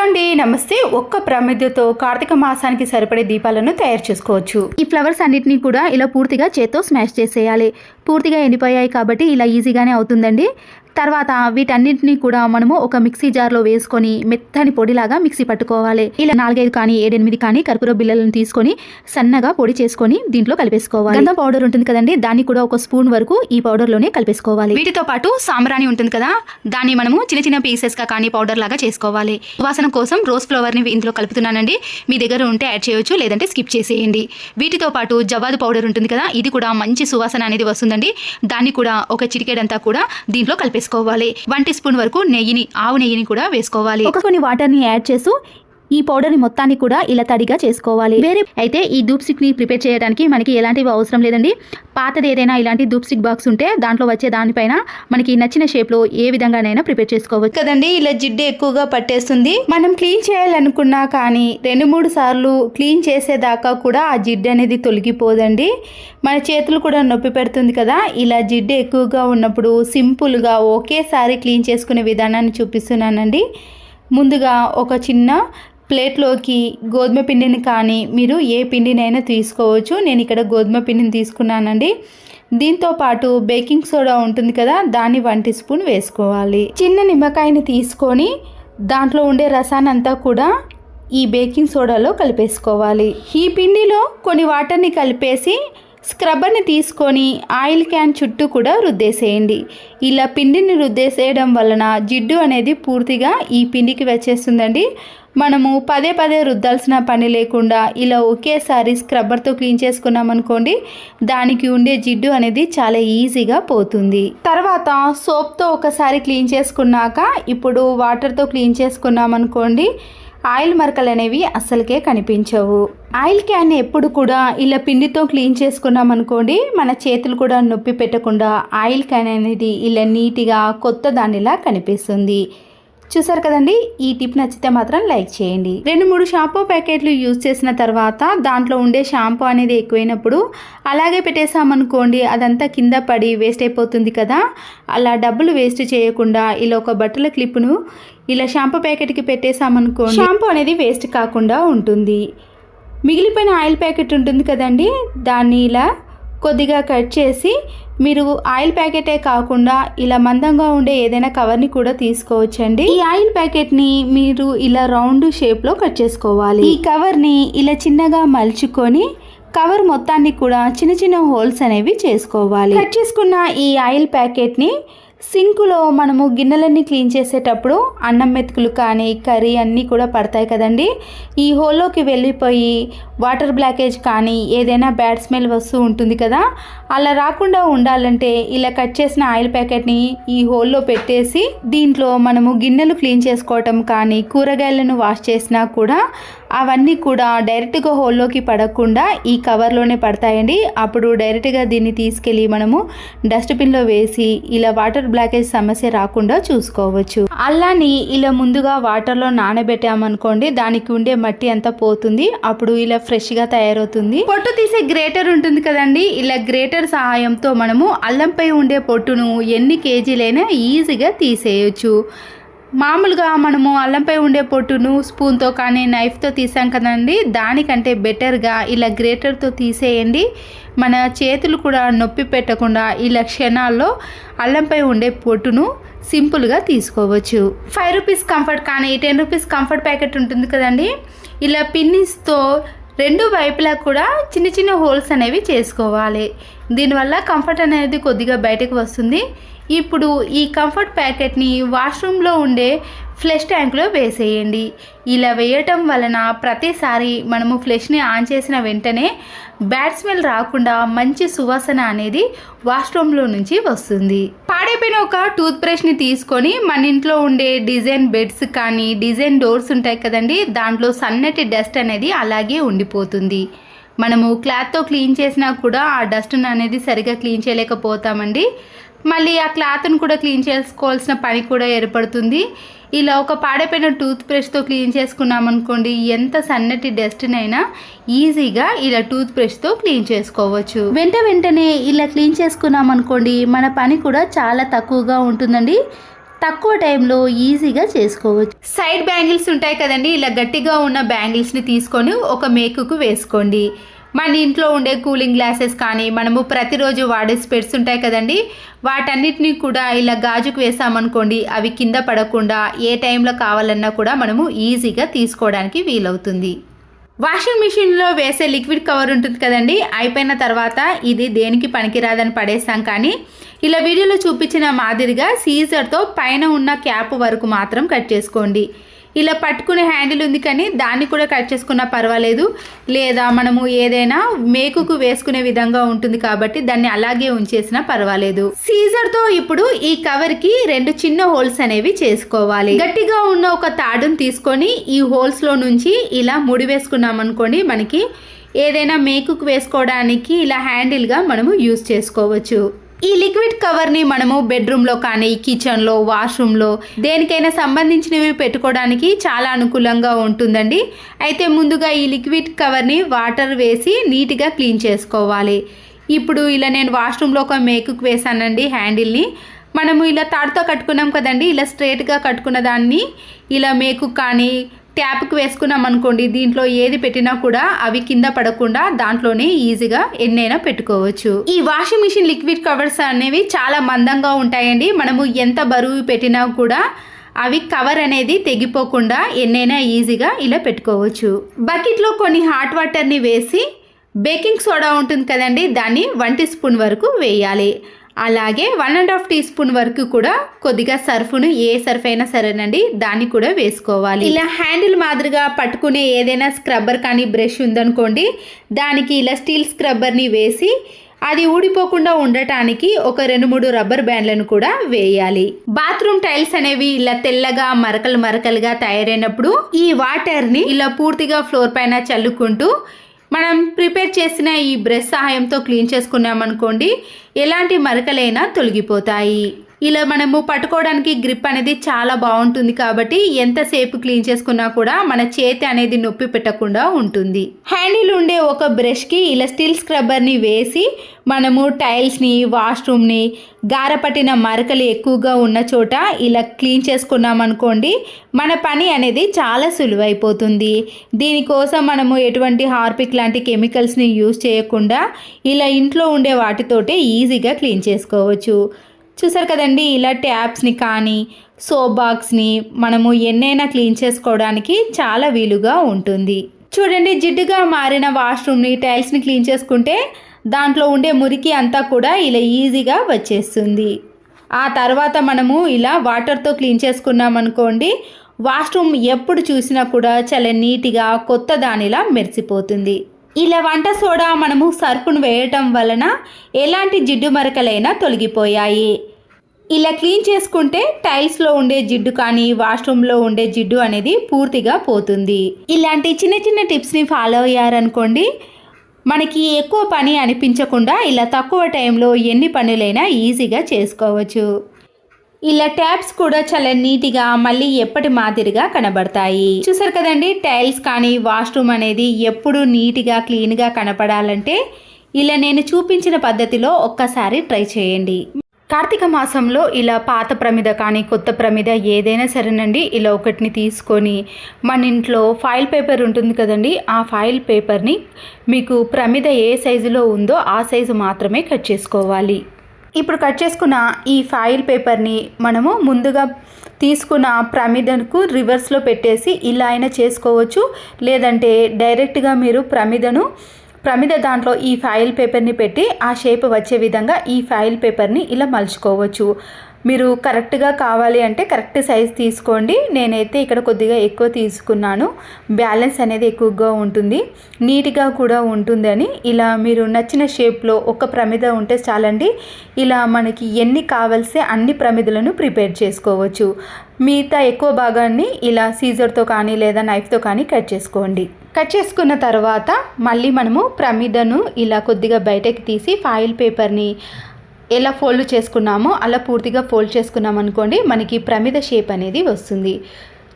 Hello అండి నమస్తే. ఒక్క ప్రమిదతో కార్తీక మాసానికి సరిపడే దీపాలను తయారు చేసుకోవచ్చు. ఈ ఫ్లవర్స్ అన్నిటినీ కూడా ఇలా పూర్తిగా చేత్తో స్మాష్ చేసేయాలి. పూర్తిగా ఎండిపోయాయి కాబట్టి ఇలా ఈజీగానే అవుతుందండి. తర్వాత వీటన్నిటిని కూడా మనము ఒక మిక్సీ జార్లో వేసుకొని మెత్తని పొడిలాగా మిక్సీ పట్టుకోవాలి. ఇలా నాలుగైదు కానీ ఏడెనిమిది కానీ కర్పూర బిళ్ళలను తీసుకొని సన్నగా పొడి చేసుకొని దీంట్లో కలిపేసుకోవాలి. గంధం పౌడర్ ఉంటుంది కదండి దాన్ని కూడా ఒక స్పూన్ వరకు ఈ పౌడర్లోనే కలిపేసుకోవాలి. వీటితో పాటు సాంబ్రాణి ఉంటుంది కదా దాన్ని మనము చిన్న చిన్న పీసెస్గా కానీ పౌడర్ లాగా చేసుకోవాలి. వాసన కోసం రోజ్ ఫ్లవర్ని ఇందులో కలుపుతున్నానండి. మీ దగ్గర ఉంటే యాడ్ చేయొచ్చు లేదంటే స్కిప్ చేసేయండి. వీటితో పాటు జవాదు పౌడర్ ఉంటుంది కదా ఇది కూడా మంచి సువాసన అనేది వస్తుందండి. దాన్ని కూడా ఒక చిటికేడంతా కూడా దీంట్లో కలిపేసుకోవాలి. వన్ టీ స్పూన్ వరకు నెయ్యిని ఆవు నెయ్యిని కూడా వేసుకోవాలి. ఒక కొన్ని వాటర్ని యాడ్ చేస్తూ ఈ పౌడర్ని మొత్తాన్ని కూడా ఇలా తడిగా చేసుకోవాలి. వేరే అయితే ఈ ధూప్ని ప్రిపేర్ చేయడానికి మనకి ఎలాంటివి అవసరం లేదండి. పాతది ఏదైనా ఇలాంటి దూప్స్టిక్ బాక్స్ ఉంటే దాంట్లో వచ్చే దానిపైన మనకి నచ్చిన షేప్లో ఏ విధంగానైనా ప్రిపేర్ చేసుకోవచ్చు. కదండి ఇలా జిడ్డు ఎక్కువగా పట్టేస్తుంది. మనం క్లీన్ చేయాలనుకున్నా కానీ రెండు మూడు సార్లు క్లీన్ చేసేదాకా కూడా ఆ జిడ్డు అనేది తొలగిపోదండి. మన చేతులు కూడా నొప్పి పెడుతుంది కదా. ఇలా జిడ్డు ఎక్కువగా ఉన్నప్పుడు సింపుల్గా ఒకేసారి క్లీన్ చేసుకునే విధానాన్ని చూపిస్తున్నానండి. ముందుగా ఒక చిన్న ప్లేట్లోకి గోధుమ పిండిని కానీ మీరు ఏ పిండినైనా తీసుకోవచ్చు. నేను ఇక్కడ గోధుమ పిండిని తీసుకున్నానండి. దీంతో పాటు బేకింగ్ సోడా ఉంటుంది కదా దాన్ని వన్ టీ స్పూన్ వేసుకోవాలి. చిన్న నిమ్మకాయని తీసుకొని దాంట్లో ఉండే రసానంతా కూడా ఈ బేకింగ్ సోడాలో కలిపేసుకోవాలి. ఈ పిండిలో కొన్ని వాటర్ని కలిపేసి స్క్రబ్బర్ని తీసుకొని ఆయిల్ క్యాన్ చుట్టూ కూడా రుద్దేసేయండి. ఇలా పిండిని రుద్దేసేయడం వలన జిడ్డు అనేది పూర్తిగా ఈ పిండికి వచ్చేస్తుందండి. మనము పదే పదే రుద్దాల్సిన పని లేకుండా ఇలా ఒకేసారి స్క్రబ్బర్తో క్లీన్ చేసుకున్నామనుకోండి దానికి ఉండే జిడ్డు అనేది చాలా ఈజీగా పోతుంది. తర్వాత సోప్తో ఒకసారి క్లీన్ చేసుకున్నాక ఇప్పుడు వాటర్తో క్లీన్ చేసుకున్నామనుకోండి ఆయిల్ మరకలు అనేవి అస్సలకే కనిపించవు. ఆయిల్ క్యాన్ ఎప్పుడు కూడా ఇలా పిండితో క్లీన్ చేసుకున్నాం అనుకోండి మన చేతులు కూడా నొప్పి పెట్టకుండా ఆయిల్ క్యాన్ అనేది ఇలా నీట్గా కొత్త దానిలా కనిపిస్తుంది. చూసారు కదండి? ఈ టిప్ నచ్చితే మాత్రం లైక్ చేయండి. రెండు మూడు షాంపూ ప్యాకెట్లు యూజ్ చేసిన తర్వాత దాంట్లో ఉండే షాంపూ అనేది ఎక్కువైనప్పుడు అలాగే పెట్టేసామనుకోండి అదంతా కింద పడి వేస్ట్ అయిపోతుంది కదా? అలా డబ్బులు వేస్ట్ చేయకుండా ఇలా ఒక బట్టల క్లిప్ను ఇలా షాంపూ ప్యాకెట్కి పెట్టేసామనుకోండి షాంపూ అనేది వేస్ట్ కాకుండా ఉంటుంది. మిగిలిపోయిన ఆయిల్ ప్యాకెట్ ఉంటుంది కదండి? దాన్ని ఇలా కొద్దిగా కట్ చేసి మీరు ఆయిల్ ప్యాకెటే కాకుండా ఇలా మందంగా ఉండే ఏదైనా కవర్ని కూడా తీసుకోవచ్చండి. ఈ ఆయిల్ ప్యాకెట్ని మీరు ఇలా రౌండ్ షేప్లో కట్ చేసుకోవాలి. ఈ కవర్ని ఇలా చిన్నగా మలుచుకొని కవర్ మొత్తాన్ని కూడా చిన్న చిన్న హోల్స్ అనేవి చేసుకోవాలి. కట్ చేసుకున్న ఈ ఆయిల్ ప్యాకెట్ని సింకులో మనము గిన్నెలన్నీ క్లీన్ చేసేటప్పుడు అన్నం మెతుకులు కానీ కర్రీ అన్నీ కూడా పడతాయి కదండి. ఈ హోల్లోకి వెళ్ళిపోయి వాటర్ బ్లాకేజ్ కానీ ఏదైనా బ్యాడ్ స్మెల్ వస్తూ ఉంటుంది కదా అలా రాకుండా ఉండాలంటే ఇలా కట్ చేసిన ఆయిల్ ప్యాకెట్ని ఈ హోల్లో పెట్టేసి దీంట్లో మనము గిన్నెలు క్లీన్ చేసుకోవటం కానీ కూరగాయలను వాష్ చేసినా కూడా అవన్నీ కూడా డైరెక్ట్గా హోల్లోకి పడకుండా ఈ కవర్లోనే పడతాయండి. అప్పుడు డైరెక్ట్గా దీన్ని తీసుకెళ్ళి మనము డస్ట్బిన్లో వేసి ఇలా వాటర్ బ్లాకేజ్ సమస్య రాకుండా చూసుకోవచ్చు. అల్లాని ఇలా ముందుగా వాటర్లో నానబెట్టామనుకోండి దానికి ఉండే మట్టి అంతా పోతుంది. అప్పుడు ఇలా ఫ్రెష్గా తయారవుతుంది. పొట్టు తీసే గ్రేటర్ ఉంటుంది కదండి. ఇలా గ్రేటర్ సహాయంతో మనము అల్లంపై ఉండే పొట్టును ఎన్ని కేజీలైనా ఈజీగా తీసేయచ్చు. మామూలుగా మనము అల్లంపై ఉండే పొట్టును స్పూన్తో కానీ నైఫ్తో తీసాం కదండి. దానికంటే బెటర్గా ఇలా గ్రేటర్తో తీసేయండి. మన చేతులు కూడా నొప్పి పెట్టకుండా ఇలా క్షణాల్లో అల్లంపై ఉండే పొట్టును సింపుల్గా తీసుకోవచ్చు. ఫైవ్ రూపీస్ కంఫర్ట్ కానీ టెన్ రూపీస్ కంఫర్ట్ ప్యాకెట్ ఉంటుంది కదండి. ఇలా పిన్నిస్తో రెండు వైపులా కూడా చిన్న చిన్న హోల్స్ అనేవి చేసుకోవాలి. దీనివల్ల కంఫర్ట్ అనేది కొద్దిగా బయటకు వస్తుంది. ఇప్పుడు ఈ కంఫర్ట్ ప్యాకెట్ని వాష్రూమ్లో ఉండే ఫ్లెష్ ట్యాంక్లో వేసేయండి. ఇలా వేయటం వలన ప్రతిసారి మనము ఫ్లెష్ని ఆన్ చేసిన వెంటనే బ్యాడ్ స్మెల్ రాకుండా మంచి సువాసన అనేది వాష్రూమ్లో నుంచి వస్తుంది. పాడైపోయిన ఒక టూత్ బ్రష్ని తీసుకొని మన ఇంట్లో ఉండే డిజైన్ బెడ్స్ కానీ డిజైన్ డోర్స్ ఉంటాయి కదండి దాంట్లో సన్నటి డస్ట్ అనేది అలాగే ఉండిపోతుంది. మనము క్లాత్తో క్లీన్ చేసినా కూడా ఆ డస్ట్ని అనేది సరిగా క్లీన్ చేయలేకపోతామండి. మళ్ళీ ఆ క్లాత్ను కూడా క్లీన్ చేసుకోవాల్సిన పని కూడా ఏర్పడుతుంది. ఇలా ఒక పాడైపోయిన టూత్ బ్రష్తో క్లీన్ చేసుకున్నాం అనుకోండి ఎంత సన్నటి డస్ట్నైనా ఈజీగా ఇలా టూత్ బ్రష్తో క్లీన్ చేసుకోవచ్చు. వెంట వెంటనే ఇలా క్లీన్ చేసుకున్నాం అనుకోండి మన పని కూడా చాలా తక్కువగా ఉంటుందండి. తక్కువ టైంలో ఈజీగా చేసుకోవచ్చు. సైడ్ బ్యాంగిల్స్ ఉంటాయి కదండి ఇలా గట్టిగా ఉన్న బ్యాంగిల్స్ని తీసుకొని ఒక మేకుకు వేసుకోండి. మన ఇంట్లో ఉండే కూలింగ్ గ్లాసెస్ కానీ మనము ప్రతిరోజు వాడే స్పెట్స్ ఉంటాయి కదండి. వాటన్నిటిని కూడా ఇలా గాజుకు వేసామనుకోండి అవి కింద పడకుండా ఏ టైంలో కావాలన్నా కూడా మనము ఈజీగా తీసుకోవడానికి వీలవుతుంది. వాషింగ్ మిషన్లో వేసే లిక్విడ్ కవర్ ఉంటుంది కదండి. అయిపోయిన తర్వాత ఇది దేనికి పనికిరాదని పడేసాం కానీ ఇలా వీడియోలో చూపించిన మాదిరిగా సీజర్తో పైన ఉన్న క్యాప్ వరకు మాత్రం కట్ చేసుకోండి. ఇలా పట్టుకునే హ్యాండిల్ ఉంది కానీ దాన్ని కూడా కట్ చేసుకున్నా పర్వాలేదు. లేదా మనము ఏదైనా మేకుకు వేసుకునే విధంగా ఉంటుంది కాబట్టి దాన్ని అలాగే ఉంచేసినా పర్వాలేదు. సీజర్తో ఇప్పుడు ఈ కవర్కి రెండు చిన్న హోల్స్ అనేవి చేసుకోవాలి. గట్టిగా ఉన్న ఒక తాడును తీసుకొని ఈ హోల్స్లో నుంచి ఇలా ముడి వేసుకున్నాం అనుకోండి మనకి ఏదైనా మేకుకు వేసుకోవడానికి ఇలా హ్యాండిల్గా మనము యూస్ చేసుకోవచ్చు. ఈ లిక్విడ్ కవర్ని మనము బెడ్రూమ్లో కానీ కిచెన్లో వాష్రూమ్లో దేనికైనా సంబంధించినవి పెట్టుకోవడానికి చాలా అనుకూలంగా ఉంటుందండి. అయితే ముందుగా ఈ లిక్విడ్ కవర్ని వాటర్ వేసి నీట్గా క్లీన్ చేసుకోవాలి. ఇప్పుడు ఇలా నేను వాష్రూమ్లో ఒక మేకుకు వేసానండి హ్యాండిల్ని. మనము ఇలా తాడుతో కట్టుకున్నాం కదండి ఇలా స్ట్రేట్గా కట్టుకున్న దాన్ని ఇలా మేకు కానీ ట్యాప్కి వేసుకున్నాం అనుకోండి దీంట్లో ఏది పెట్టినా కూడా అవి కింద పడకుండా దాంట్లోనే ఈజీగా ఎన్నైనా పెట్టుకోవచ్చు. ఈ వాషింగ్ మిషన్ లిక్విడ్ కవర్స్ అనేవి చాలా మందంగా ఉంటాయండి. మనము ఎంత బరువు పెట్టినా కూడా అవి కవర్ అనేది తెగిపోకుండా ఎన్నైనా ఈజీగా ఇలా పెట్టుకోవచ్చు. బకెట్లో కొన్ని హాట్ వాటర్ని వేసి బేకింగ్ సోడా ఉంటుంది కదండి దాన్ని వంటి స్పూన్ వరకు వేయాలి. అలాగే one and half teaspoon వరకు కూడా కొద్దిగా సర్ఫ్ను ఏ సర్ఫ్ అయినా సరేనండి దాన్ని కూడా వేసుకోవాలి. ఇలా హ్యాండిల్ మాదిరిగా పట్టుకునే ఏదైనా స్క్రబ్బర్ కానీ బ్రష్ ఉందనుకోండి దానికి ఇలా స్టీల్ స్క్రబ్బర్ని వేసి అది ఊడిపోకుండా ఉండటానికి ఒక రెండు మూడు రబ్బర్ బ్యాండ్లను కూడా వేయాలి. బాత్రూమ్ టైల్స్ అనేవి ఇలా తెల్లగా మరకలు మరకలుగా తయారైనప్పుడు ఈ వాటర్ని ఇలా పూర్తిగా ఫ్లోర్ పైన చల్లుకుంటూ మనం ప్రిపేర్ చేసిన ఈ బ్రష్ సహాయంతో క్లీన్ చేసుకున్నాం అనుకోండి ఎలాంటి మరకలైనా తొలగిపోతాయి. ఇలా మనము పట్టుకోవడానికి గ్రిప్ అనేది చాలా బాగుంటుంది కాబట్టి ఎంతసేపు క్లీన్ చేసుకున్నా కూడా మన చేతి అనేది నొప్పి పెట్టకుండా ఉంటుంది. హ్యాండిల్ ఉండే ఒక బ్రష్కి ఇలా స్టీల్ స్క్రబ్బర్ని వేసి మనము టైల్స్ని వాష్రూమ్ని గారపట్టిన మరకలు ఎక్కువగా ఉన్న చోట ఇలా క్లీన్ చేసుకున్నాం అనుకోండి మన పని అనేది చాలా సులువైపోతుంది. దీనికోసం మనము ఎటువంటి హార్పిక్ లాంటి కెమికల్స్ని యూజ్ చేయకుండా ఇలా ఇంట్లో ఉండే వాటితోటే ఈజీగా క్లీన్ చేసుకోవచ్చు. చూసారు కదండి ఇలా ట్యాప్స్ని కానీ సోప్ బాక్స్ని మనము ఎన్నైనా క్లీన్ చేసుకోవడానికి చాలా వీలుగా ఉంటుంది. చూడండి జిడ్డుగా మారిన వాష్రూమ్ని టైల్స్ని క్లీన్ చేసుకుంటే దాంట్లో ఉండే మురికి అంతా కూడా ఇలా ఈజీగా వచ్చేస్తుంది. ఆ తర్వాత మనము ఇలా వాటర్తో క్లీన్ చేసుకున్నాం అనుకోండి వాష్రూమ్ ఎప్పుడు చూసినా కూడా చాలా నీట్గా కొత్త దానిలా మెరిసిపోతుంది. ఇలా వంట సోడా మనము సర్ఫును వేయటం వలన ఎలాంటి జిడ్డు మరకలైనా తొలగిపోయాయి. ఇలా క్లీన్ చేసుకుంటే టైల్స్లో ఉండే జిడ్డు కానీ వాష్రూమ్లో ఉండే జిడ్డు అనేది పూర్తిగా పోతుంది. ఇలాంటి చిన్న చిన్న టిప్స్ని ఫాలో అయ్యారనుకోండి మనకి ఎక్కువ పని అనిపించకుండా ఇలా తక్కువ టైంలో ఎన్ని పనులైనా ఈజీగా చేసుకోవచ్చు. ఇలా ట్యాప్స్ కూడా చాలా నీట్గా మళ్ళీ ఎప్పటి మాదిరిగా కనబడతాయి. చూసారు కదండి టైల్స్ కానీ వాష్రూమ్ అనేది ఎప్పుడు నీట్గా క్లీన్గా కనపడాలంటే ఇలా నేను చూపించిన పద్ధతిలో ఒక్కసారి ట్రై చేయండి. కార్తీక మాసంలో ఇలా పాత ప్రమిద కానీ కొత్త ప్రమిద ఏదైనా సరేనండి ఇలా ఒకటిని తీసుకొని మన ఇంట్లో ఫైల్ పేపర్ ఉంటుంది కదండి ఆ ఫైల్ పేపర్ని మీకు ప్రమిద ఏ సైజులో ఉందో ఆ సైజు మాత్రమే కట్ చేసుకోవాలి. ఇప్పుడు కట్ చేసుకున్న ఈ ఫైల్ పేపర్ని మనము ముందుగా తీసుకున్న ప్రమిదకు రివర్స్లో పెట్టేసి ఇలా అయినా చేసుకోవచ్చు లేదంటే డైరెక్ట్గా మీరు ప్రమిదను ప్రమిద దాంట్లో ఈ ఫైల్ పేపర్ని పెట్టి ఆ షేప్ వచ్చే విధంగా ఈ ఫైల్ పేపర్ని ఇలా మలుచుకోవచ్చు. మీరు కరెక్ట్గా కావాలి అంటే కరెక్ట్ సైజ్ తీసుకోండి. నేనైతే ఇక్కడ కొద్దిగా ఎక్కువ తీసుకున్నాను. బ్యాలెన్స్ అనేది ఎక్కువగా ఉంటుంది. నీట్గా కూడా ఉంటుందని. ఇలా మీరు నచ్చిన షేప్లో ఒక ప్రమిద ఉంటే చాలండి. ఇలా మనకి ఎన్ని కావాల్సే అన్ని ప్రమిదలను ప్రిపేర్ చేసుకోవచ్చు. మిగతా ఎక్కువ భాగాన్ని ఇలా సీజర్తో కానీ లేదా నైఫ్తో కానీ కట్ చేసుకోండి. కట్ చేసుకున్న తర్వాత మళ్ళీ మనము ప్రమిదను ఇలా కొద్దిగా బయటకి తీసి ఫాయిల్ పేపర్ని ఎలా ఫోల్డ్ చేసుకున్నామో అలా పూర్తిగా ఫోల్డ్ చేసుకున్నాం అనుకోండి మనకి ప్రమిద షేప్ అనేది వస్తుంది.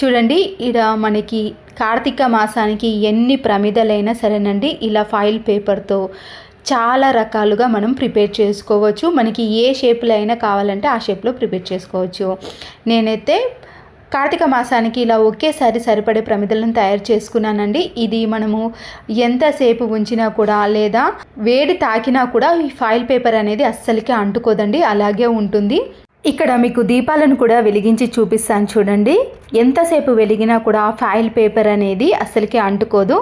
చూడండి ఇక్కడ మనకి కార్తీక మాసానికి ఎన్ని ప్రమిదలైనా సరేనండి ఇలా ఫాయిల్ పేపర్తో చాలా రకాలుగా మనం ప్రిపేర్ చేసుకోవచ్చు. మనకి ఏ షేప్లో అయినా కావాలంటే ఆ షేప్లో ప్రిపేర్ చేసుకోవచ్చు. నేనైతే కార్తీక మాసానికి ఇలా ఒకేసారి సరిపడే ప్రమిదలను తయారు చేసుకున్నానండి. ఇది మనము ఎంతసేపు ఉంచినా కూడా లేదా వేడి తాకినా కూడా ఈ ఫాయిల్ పేపర్ అనేది అస్సలకి అంటుకోదండి అలాగే ఉంటుంది. ఇక్కడ మీకు దీపాలను కూడా వెలిగించి చూపిస్తాను చూడండి. ఎంతసేపు వెలిగినా కూడా ఫాయిల్ పేపర్ అనేది అస్సలకి అంటుకోదు.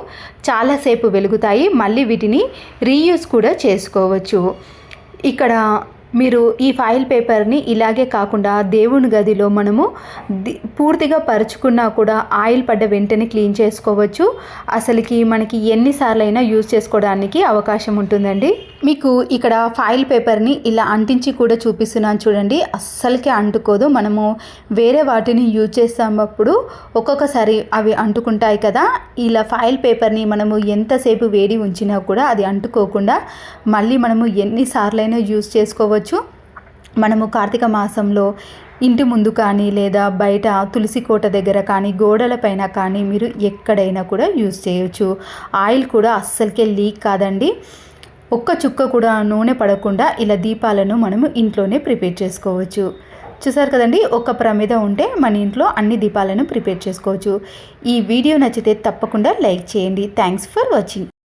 చాలాసేపు వెలుగుతాయి. మళ్ళీ వీటిని రీయూస్ కూడా చేసుకోవచ్చు. ఇక్కడ మీరు ఈ ఫైల్ పేపర్ని ఇలాగే కాకుండా దేవుని గదిలో మనము పూర్తిగా పరుచుకున్నా కూడా ఆయిల్ పడ్డ వెంటనే క్లీన్ చేసుకోవచ్చు. అసలుకి మనకి ఎన్నిసార్లు అయినా యూజ్ చేసుకోవడానికి అవకాశం ఉంటుందండి. మీకు ఇక్కడ ఫైల్ పేపర్ని ఇలా అంటించి కూడా చూపిస్తున్నాను చూడండి. అస్సలకే అంటుకోదు. మనము వేరే వాటిని యూజ్ చేసినప్పుడు ఒక్కొక్కసారి అవి అంటుకుంటాయి కదా. ఇలా ఫైల్ పేపర్ని మనము ఎంతసేపు వేడి ఉంచినా కూడా అది అంటుకోకుండా మళ్ళీ మనము ఎన్నిసార్లైనా యూజ్ చేసుకోవచ్చు. మనము కార్తీక మాసంలో ఇంటి ముందు కానీ లేదా బయట తులసి కోట దగ్గర కానీ గోడలపైన కానీ మీరు ఎక్కడైనా కూడా యూజ్ చేయొచ్చు. ఆయిల్ కూడా అస్సలకే లీక్ కాదండి. ఒక్క చుక్క కూడా నూనె పడకుండా ఇలా దీపాలను మనము ఇంట్లోనే ప్రిపేర్ చేసుకోవచ్చు. చూసారు కదండి ఒక ప్రమిద ఉంటే మన ఇంట్లో అన్ని దీపాలను ప్రిపేర్ చేసుకోవచ్చు. ఈ వీడియో నచ్చితే తప్పకుండా లైక్ చేయండి. Thanks for watching.